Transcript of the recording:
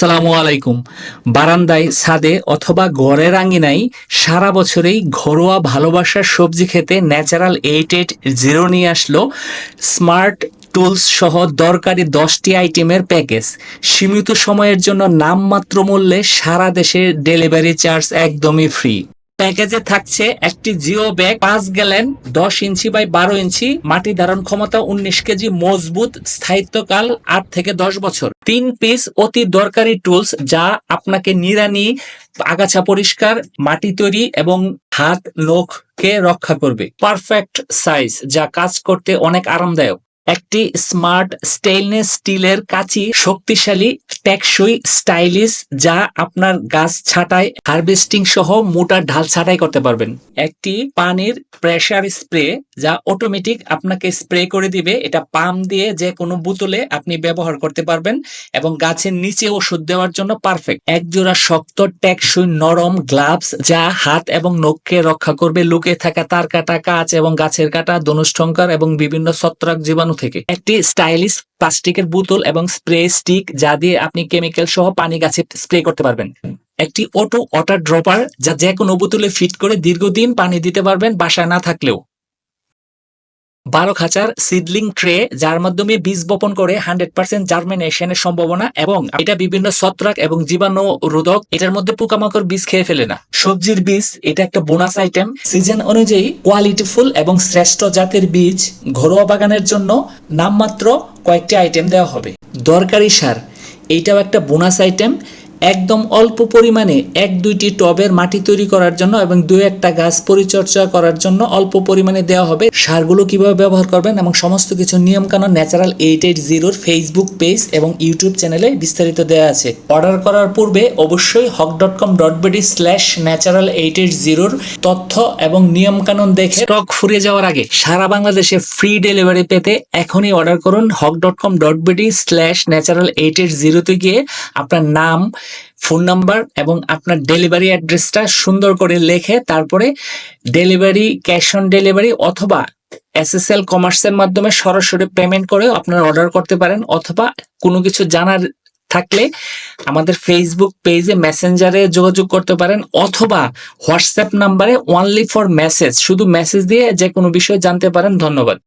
আসসালামু আলাইকুম। বারান্দায় ছাদে অথবা ঘরের আঙিনায় সারা বছরেই ঘরোয়া ভালোবাসার সবজি খেতে ন্যাচারাল এইট এইট জিরো নিয়ে আসলো স্মার্ট টুলস সহ দরকারি দশটি আইটেমের প্যাকেজ। সীমিত সময়ের জন্য নামমাত্র মূল্যে সারা দেশে ডেলিভারি চার্জ একদমই ফ্রি। প্যাকেজে থাকছে একটি জিও ব্যাগ, পাঁচ গ্যালেন, দশ ইঞ্চি বাই বারো ইঞ্চি, মাটি ধারণ ক্ষমতা উনিশ কেজি, মজবুত স্থায়িত্বকাল আট থেকে দশ বছর। তিন পিস অতি দরকারি টুলস যা আপনাকে নিরানি আগাছা পরিষ্কার, মাটি তৈরি এবং হাত নখকে রক্ষা করবে। পারফেক্ট সাইজ যা কাজ করতে অনেক আরামদায়ক। একটি স্মার্ট স্টেইনলেস স্টিলের কাঁচি শক্তিশালী, টেকসই স্টাইলিশ যা আপনার গাছ ছাঁটাই হারভেস্টিং সহ মোটা ঢাল ছাঁটাই করতে পারবেন। একটি পানির প্রেসার স্প্রে যা অটোমেটিক আপনাকে স্প্রে করে দিবে। এটা পাম দিয়ে যে কোনো বোতলে আপনি ব্যবহার করতে পারবেন এবং গাছের নিচে ওষুধ দেওয়ার জন্য পারফেক্ট এক জোড়া শক্ত, টেকসই, নরম গ্লাভস যা হাত এবং নখকে রক্ষা করবে। লুকে থাকা তার কাটা কাঁচ এবং গাছের কাটা ধনুষ্টঙ্কার এবং বিভিন্ন ছত্রাক জীবাণু থেকে। একটি স্টাইলিশ প্লাস্টিকের বোতল এবং স্প্রে স্টিক যা দিয়ে আপনি কেমিক্যাল সহ পানি গাছে স্প্রে করতে পারবেন। একটি অটো ওয়াটার ড্রপার যা যে কোনো বোতলে ফিট করে দীর্ঘদিন পানি দিতে পারবেন বাসায় না থাকলেও। বারো খাঁচার সিডলিং ট্রে, যার মাধ্যমে বীজ বপন করে হান্ড্রেড পার্সেন্ট জার্মিনেশনের সম্ভাবনা এবং এটা বিভিন্ন ছত্রাক এবং জীবাণু রোধক এটার মধ্যে পোকামাকড় বীজ খেয়ে ফেলে না। সবজির বীজ, এটা একটা বোনাস আইটেম সিজন অনুযায়ী কোয়ালিটিফুল এবং শ্রেষ্ঠ জাতের বীজ ঘরোয়া বাগানের জন্য নামমাত্র কয়েকটি আইটেম দেওয়া হবে। দরকারি সার এইটাও একটা বোনাস আইটেম একদম অল্প পরিমাণে এক দুইটি টবের মাটি তৈরি করার জন্য এবং দু একটা গাছ পরিচর্যা করার জন্য অল্প পরিমাণে দেওয়া হবে। সারগুলো কীভাবে ব্যবহার করবেন এবং সমস্ত কিছু নিয়ম কানুন ন্যাচারাল এইট এইট জিরোর ফেসবুক পেজ এবং ইউটিউব চ্যানেলে বিস্তারিত দেওয়া আছে। অর্ডার করার পূর্বে অবশ্যই Haque dot com dot BD slash natural eight eight জিরোর তথ্য এবং নিয়ম কানুন দেখে স্টক ফুরিয়ে যাওয়ার আগে সারা বাংলাদেশে ফ্রি ডেলিভারি পেতে এখনই অর্ডার করুন Haque dot com dot BD slash natural eight eight জিরোতে গিয়ে আপনার নাম ফোন নাম্বার এবং আপনার ডেলিভারি অ্যাড্রেসটা সুন্দর করে লেখে তারপরে ডেলিভারি, ক্যাশ অন ডেলিভারি অথবা এসএসএল কমার্সের মাধ্যমে সরাসরি পেমেন্ট করেও আপনারা অর্ডার করতে পারেন অথবা কোনো কিছু জানার থাকলে আমাদের ফেসবুক পেজে মেসেঞ্জারে যোগাযোগ করতে পারেন অথবা হোয়াটসঅ্যাপ নাম্বারে অনলি ফর মেসেজ শুধু মেসেজ দিয়ে যে কোনো বিষয় জানতে পারেন। ধন্যবাদ।